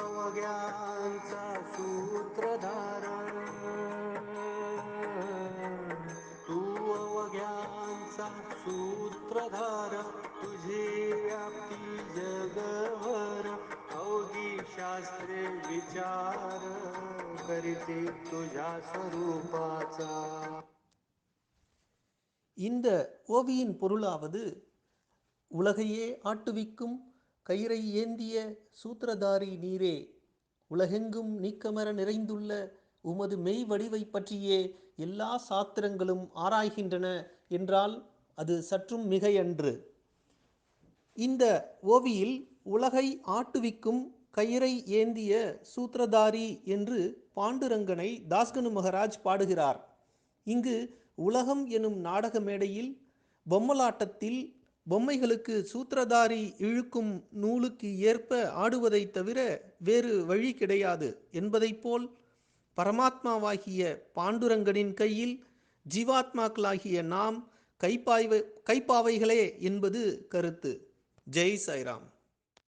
अवघ्यांचा सूत्रधार तू अवघ्यांचा सूत्रधार तुझी व्याप्ती जगभर अवघी शास्त्रे विचार करीते तुझ्या स्वरूपाचा இந்த ஓவியின் பொருளாவது உலகையே ஆட்டுவிக்கும் கயிறை ஏந்திய சூத்திரதாரி நீரே உலகெங்கும் நீக்கமர நிறைந்துள்ள உமது மெய் வடிவை பற்றியே எல்லா சாத்திரங்களும் ஆராய்கின்றன என்றால் அது சற்றும் மிகையன்று. இந்த ஓவியில் உலகை ஆட்டுவிக்கும் கயிறை ஏந்திய சூத்திரதாரி என்று பாண்டுரங்கனை தாஸ்கனு மகராஜ் பாடுகிறார். இங்கு உலகம் எனும் நாடக மேடையில் பொம்மலாட்டத்தில் பொம்மைகளுக்கு சூத்திரதாரி இழுக்கும் நூலுக்கு ஏற்ப ஆடுவதைத் தவிர வேறு வழி கிடையாது என்பதைப் போல் பரமாத்மாவாகிய பாண்டுரங்கனின் கையில் ஜீவாத்மாக்களாகிய நாம் கைப்பாய்வை கைப்பாவைகளே என்பது கருத்து. ஜெய் சாய்ராம்.